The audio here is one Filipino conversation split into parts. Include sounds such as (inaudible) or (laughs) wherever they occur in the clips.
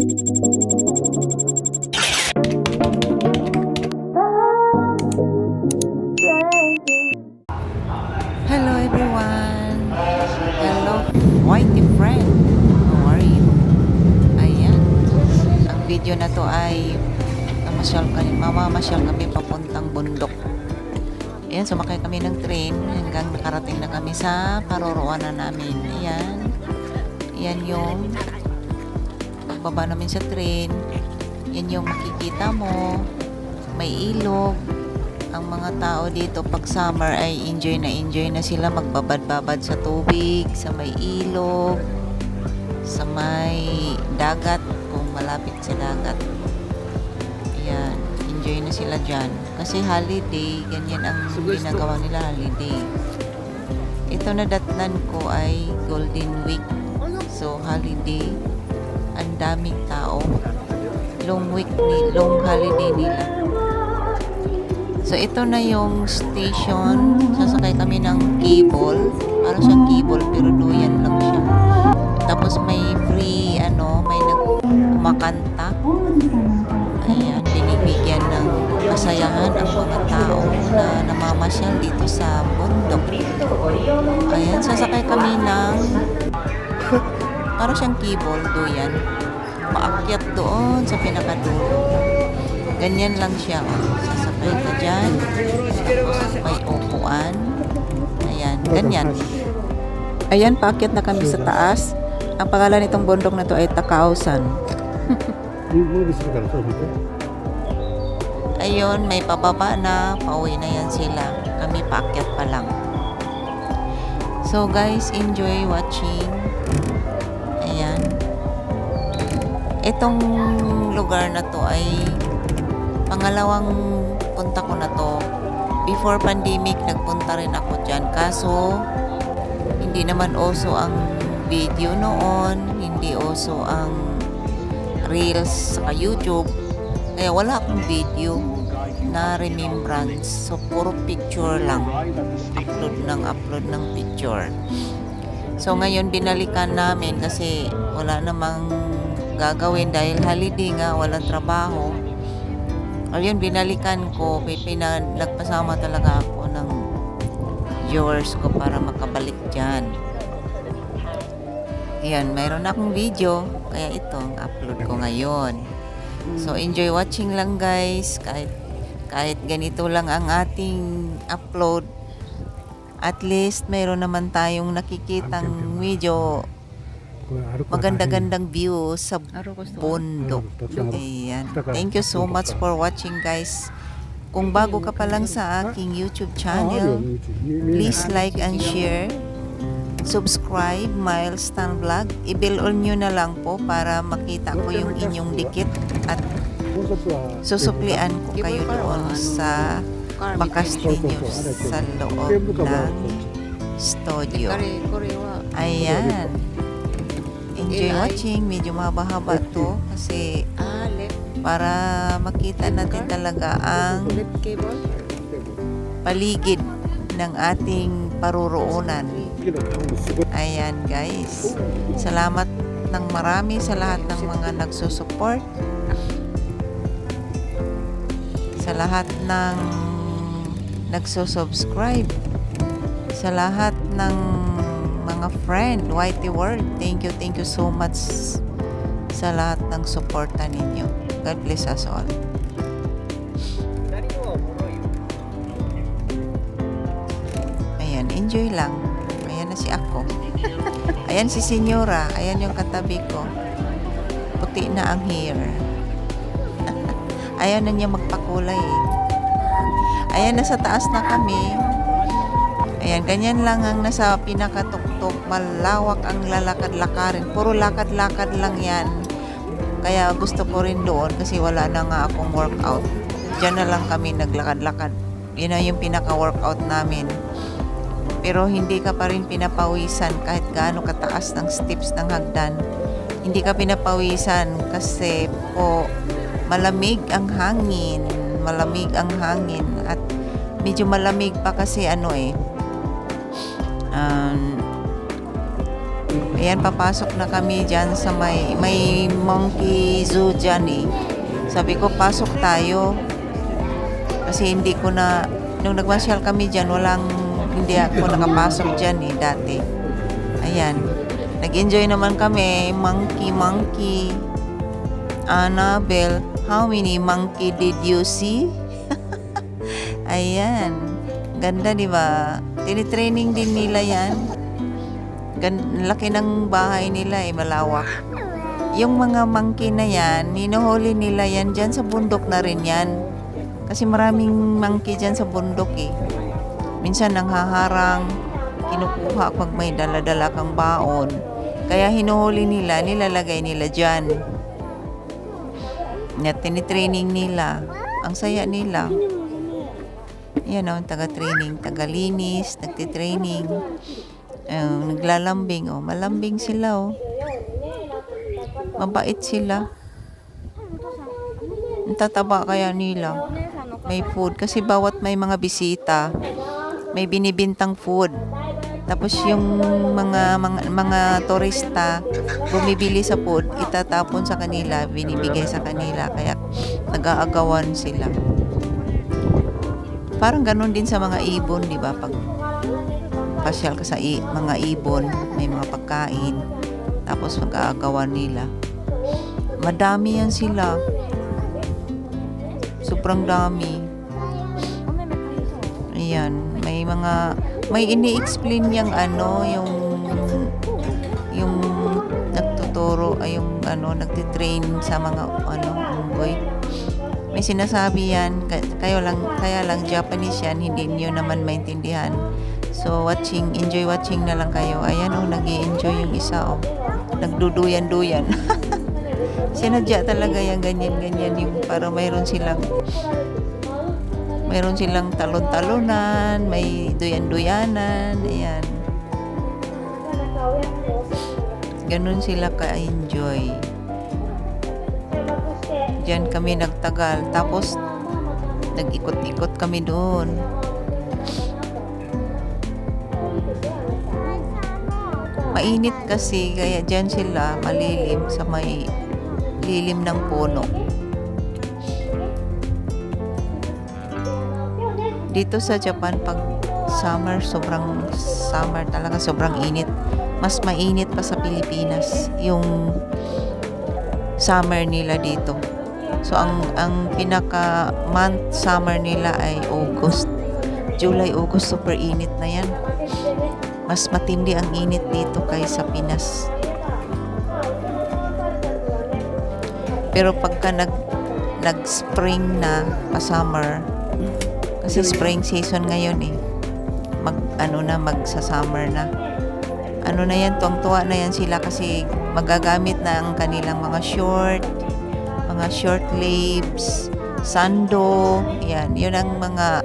Hello everyone! Hello, whitey friend! How are you? Ayan. Ang video na to ay mamasyal kami, mamamasyal kami papuntang bundok. Ayan, sumakay kami ng train hanggang nakarating na kami sa paroroonan namin. Ayan. Ayan yung pagbaba namin sa train. Yan yung makikita mo. May ilog ang mga tao dito pag summer ay enjoy na enjoy na sila magbabad-babad sa tubig, sa may ilog, sa may dagat kung malapit sa dagat. Ayan, enjoy na sila dyan. Kasi holiday, ganyan ang ginagawa nila holiday. Ito na datnan ko ay Golden Week. So, holiday, ang daming tao. Long week, ni, long holiday nila. So, ito na yung station. Sasakay kami ng cable. Para siyang cable, pero duyan lang siya. Tapos may free, ano, may nagkumakanta. Ayan, binibigyan ng kasayahan ang mga tao na namamasyal dito sa bundok. Ayan, sasakay kami ng para siyang keyboard do yan. Paakyat doon sa pinakadulo. Ganyan lang siya. Oh. Sasakay ka dyan. Tapos upuan. Ayan, ganyan. Ayan, paakyat na kami sa taas. Ang pangalan nitong bundok na to ay Takausan. (laughs) Ayun, may pababa na. Pauwi na yan sila. Kami paakyat pa lang. So guys, enjoy watching. Itong lugar na to ay pangalawang punta ko na to. Before pandemic, nagpunta rin ako dyan. Kaso, hindi naman oso ang video noon. Hindi oso ang reels sa YouTube. Kaya wala akong video na remembrance. So, puro picture lang. Upload ng upload ng picture. So, ngayon binalikan namin kasi wala namang gagawin dahil holiday nga, walang trabaho. Ayun, binalikan ko, pipinan, nagpasama talaga ako ng viewers ko para makabalik dyan. Ayan, mayroon akong video, kaya ito ang upload ko ngayon. So, enjoy watching lang guys, kahit, kahit ganito lang ang ating upload. At least, mayroon naman tayong nakikitang video maganda-gandang view sa bundok. Ayan. Thank you so much for watching guys. Kung bago ka pa lang sa aking YouTube channel, please like and share. Subscribe Milestone Vlog. I-bill on nyo na lang po para makita ko yung inyong dikit at susuklian ko kayo doon sa pakaste nyo sa loob ng studio. Ayan enjoy watching. Medyo mahaba-haba to kasi ah, para makita natin talaga ang paligid ng ating paruroonan. Ayan guys. Salamat ng marami sa lahat ng mga nagsusupport. Sa lahat ng nagsusubscribe. Sa lahat ng mga friend, Whitey World. Thank you, thank you so much sa lahat ng suporta ninyo. God bless us all. Ayan, enjoy lang. Ayan na si ako. Ayan si Senyora. Ayan yung katabi ko. Puti na ang hair. (laughs) Ayaw na niya magpakulay eh. Ayan, nasa taas na kami. Ayan, ganyan lang ang nasa pinakatuktok. Malawak ang lalakad-lakarin. Puro lakad-lakad lang yan. Kaya gusto ko rin doon kasi wala na nga akong workout. Diyan na lang kami naglakad-lakad. Yun na yung pinaka-workout namin. Pero hindi ka pa rin pinapawisan kahit gaano kataas ng steps ng hagdan. Hindi ka pinapawisan kasi po malamig ang hangin. Malamig ang hangin at medyo malamig pa kasi ano eh. Um, Ayan, papasok na kami dyan sa may, may monkey zoo dyan eh. Sabi ko, pasok tayo. Kasi hindi ko na, nung nagmasyal kami dyan, walang, hindi ako nakapasok dyan eh, dati. Ayan. Nag-enjoy naman kami. Monkey, monkey. Annabelle, how many monkey did you see? (laughs) Ayan. Ganda, di ba? Tinitraining din nila yan. Gan laki ng bahay nila eh, malawak. Yung mga monkey na yan, hinuhuli nila yan dyan sa bundok na rin yan. Kasi maraming monkey dyan sa bundok eh. Minsan nanghaharang, kinukuha pag may dala-dala kang baon. Kaya hinuhuli nila, nilalagay nila dyan. Na tinitraining nila. Ang saya nila. Yan o, taga-training, taga-linis, nagtitraining. Uh, naglalambing, oh. Malambing sila, oh. Mabait sila. Ang tataba kaya nila. May food. Kasi bawat may mga bisita, may binibintang food. Tapos yung mga mga, mga turista bumibili sa food, itatapon sa kanila, binibigay sa kanila. Kaya nag-aagawan sila. Parang ganun din sa mga ibon, di ba? Pag pasyal ka sa i- mga ibon, may mga pagkain, tapos mag-aagawan nila. Madami yan sila. Sobrang dami. Ayan, may mga may ini-explain yang ano, yung yung nagtuturo ay yung ano nagtitrain sa mga ano unggoy. May sinasabi yan, ka- kayo lang kaya lang Japanese yan, hindi niyo naman maintindihan. So watching, enjoy watching na lang kayo. Ayan oh, nag enjoy yung isa oh. Nagduduyan-duyan. (laughs) Sinadya talaga yung ganyan-ganyan yung para mayroon silang mayroon silang talon-talonan, may duyan-duyanan, ayan. Ganun sila ka-enjoy. Diyan kami nagtagal. Tapos, nag-ikot-ikot kami doon. Mainit kasi, kaya diyan sila malilim sa may lilim ng puno. Dito sa Japan, pag summer, sobrang summer talaga, sobrang init. Mas mainit pa sa Pilipinas yung summer nila dito. So ang ang pinaka month summer nila ay August. July, August super init na 'yan. Mas matindi ang init dito kaysa Pinas. Pero pagka nag nag-spring na pa summer, kasi spring season ngayon eh. Mag ano na magsa-summer na. Ano na yan, tuwang-tuwa na yan sila kasi magagamit na ang kanilang mga short, mga short sleeves, sando, yan. Yun ang mga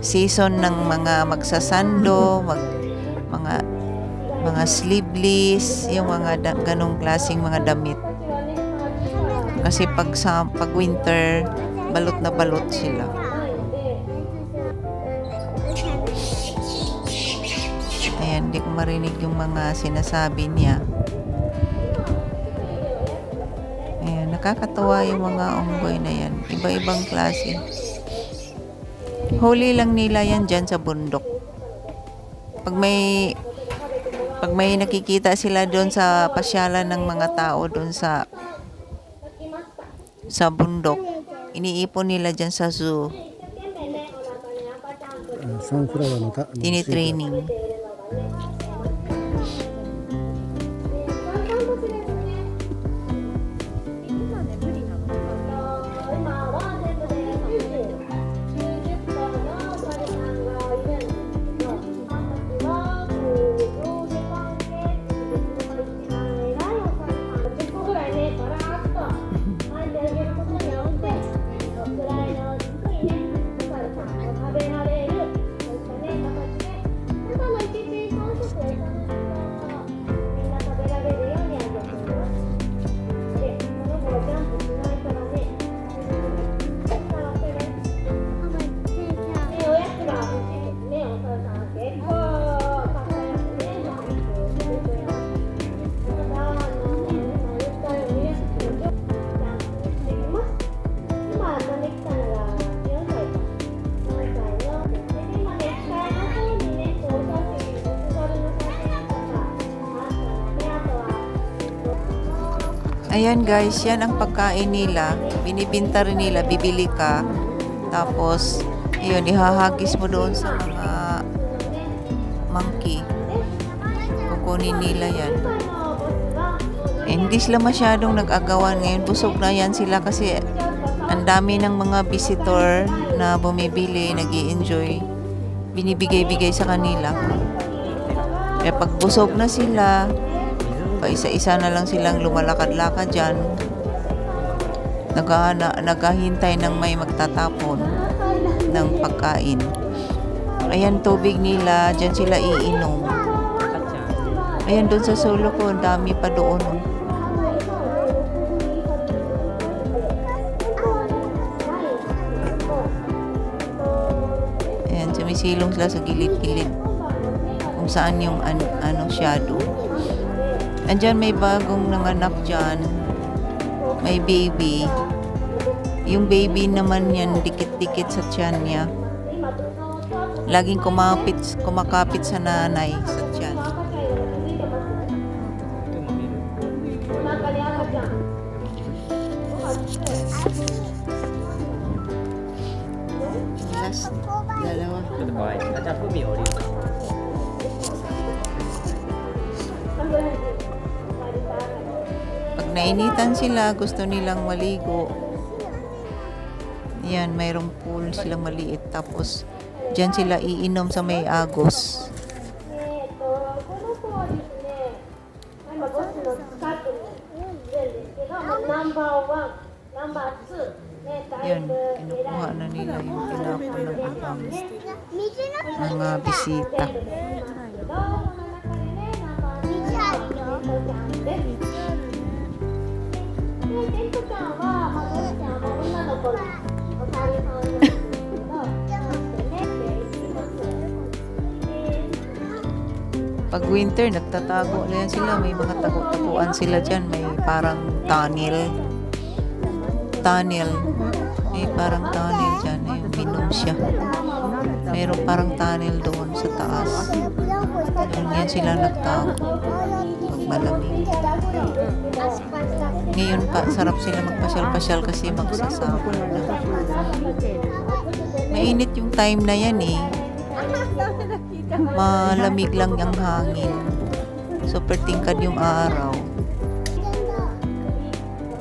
season ng mga magsasando, mag, mga mga sleeveless, yung mga da, ganong klaseng mga damit. Kasi pag sa pag winter, balot na balot sila. Ayan, hindi ko marinig yung mga sinasabi niya. Nakakatuwa yung mga unggoy na yan. Iba-ibang klase. Huli lang nila yan dyan sa bundok. Pag may pag may nakikita sila doon sa pasyalan ng mga tao doon sa sa bundok, iniipon nila dyan sa zoo. あサ Ayan guys, yan ang pagkain nila. Binibinta rin nila, bibili ka. Tapos, yun, ihahagis mo doon sa mga monkey. Kukunin nila yan. Eh, hindi sila masyadong nag-agawan ngayon. Busog na yan sila kasi ang dami ng mga visitor na bumibili, nag enjoy binibigay-bigay sa kanila. Kaya pag busog na sila, pa isa-isa na lang silang lumalakad-lakad dyan. Nagahana, naghahintay ng may magtatapon ng pagkain. Ayan, tubig nila, dyan sila iinom. Ayan, doon sa solo ko, ang dami pa doon. oh. Sumisilong sila sa gilid-gilid. Kung saan yung an- ano, shadow. Andiyan may bagong nanganak dyan. May baby. Yung baby naman yan, dikit-dikit sa tiyan niya. Laging kumapit, kumakapit sa nanay sa tiyan. Last, dalawa. Ano dalawa. At ako may. nainitan sila, gusto nilang maligo. Yan, mayroong pool silang maliit. Tapos, dyan sila iinom sa may agos. Yan, kinukuha na nila yung tinapon ng ibang mga bisita. Pag winter, nagtatago na yan sila. May mga tago-taguan sila dyan. May parang tunnel. Tunnel. May parang tunnel dyan. Ayun, minom siya. Mayroong parang tunnel doon sa taas. Yan sila nagtago. Malamig. Ngayon pa, sarap sila magpasyal-pasyal kasi magsasama na. Mainit yung time na yan eh. Malamig lang yung hangin. Super tingkad yung araw.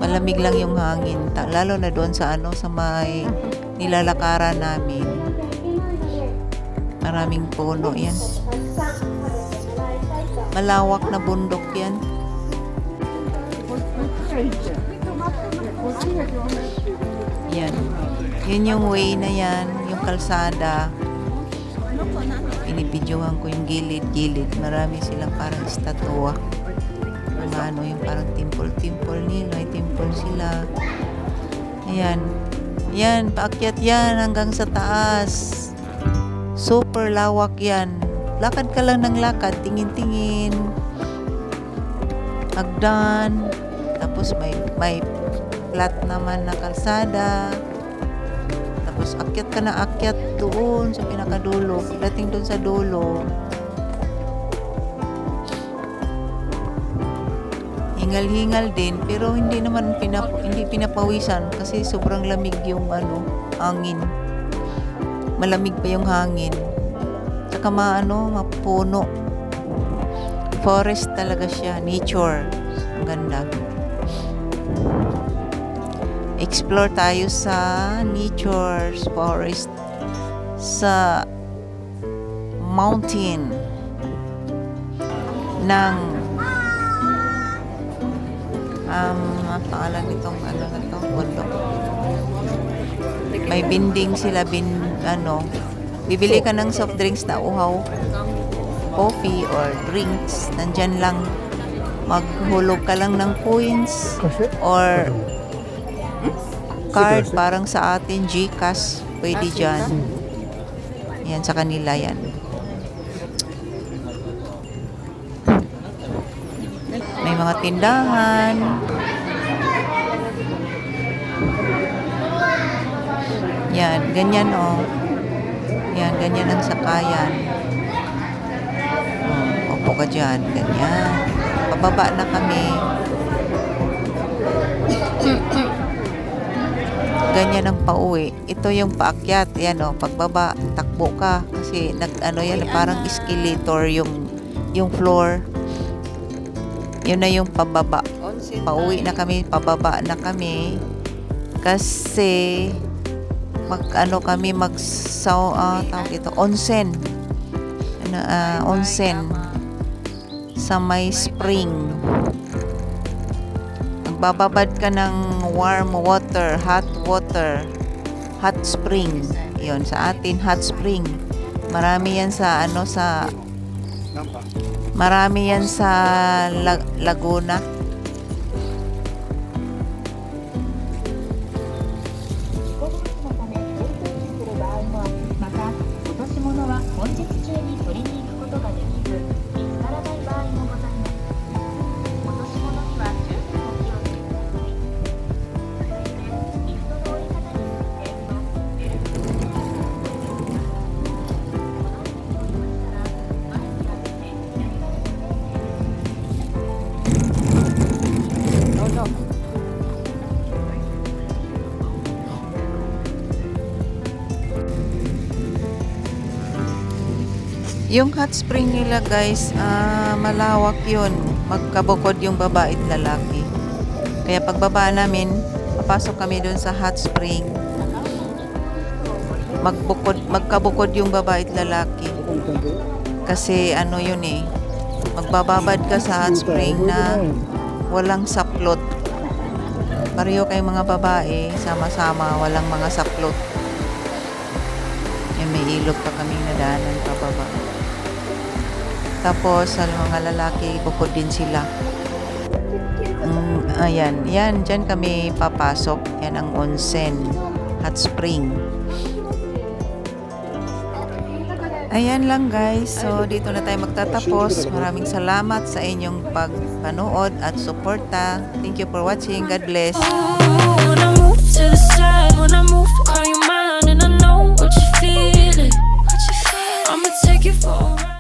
Malamig lang yung hangin. Lalo na doon sa ano, sa may nilalakaran namin. Maraming puno yan. Malawak na bundok yan. Yan. Yun yung way na yan, yung kalsada. Pinibidyohan ko yung gilid-gilid. Marami silang parang estatwa. Mga ano, yung parang temple-temple nila. May temple sila. Ayan. Yan, paakyat yan hanggang sa taas. Super lawak yan. Lakad ka lang ng lakad, tingin-tingin. Hagdan. Tapos may, may flat naman na kalsada. Tapos akyat ka na akyat doon sa pinakadulo. Pagdating doon sa dulo, hingal-hingal din pero hindi naman pinap hindi pinapawisan kasi sobrang lamig yung ano, hangin. Malamig pa yung hangin. Saka maano, mapuno. Forest talaga siya, nature. Ang ganda explore tayo sa nature's forest sa mountain ng um, ang pangalan nitong ano na to, bundok. May binding sila bin ano bibili ka ng soft drinks na uhaw coffee or drinks. Nandyan lang. Maghulog ka lang ng coins or card parang sa atin GCash pwede dyan. Yan sa kanila yan. May mga tindahan. Yan ganyan oh yan, ganyan ang sakayan. Oh, Opo ka dyan, ganyan. Pababa na kami. ganyan ang pauwi. Ito yung paakyat. Yan o, oh, pagbaba, takbo ka. Kasi nag, ano yan, parang escalator yung, yung floor. Yun na yung pababa. Pauwi na kami, pababa na kami. Kasi, mag, ano kami, mag, so, ah, tawag ito, onsen. Ano, ah, onsen. Sa may spring. Magbababad ka ng warm water, hot water, hot spring. Yon sa atin hot spring. Marami yan sa ano sa Marami yan sa La- Laguna. Yung hot spring nila guys, ah, malawak yun. Magkabukod yung babae at lalaki. Kaya pagbaba namin, papasok kami doon sa hot spring. Magbukod, magkabukod yung babae at lalaki. Kasi ano yun eh, magbababad ka sa hot spring na walang saplot. Pareho kayong mga babae, sama-sama, walang mga saplot. Eh, may ilog pa kaming nadaanan pababa. Tapos, sa mga lalaki, bukod din sila. Mm, ayan, yan, dyan kami papasok. Yan ang onsen, hot spring. Ayan lang guys. So, dito na tayo magtatapos. Maraming salamat sa inyong pagpanood at suporta. Thank you for watching. God bless. I'ma take you for a ride.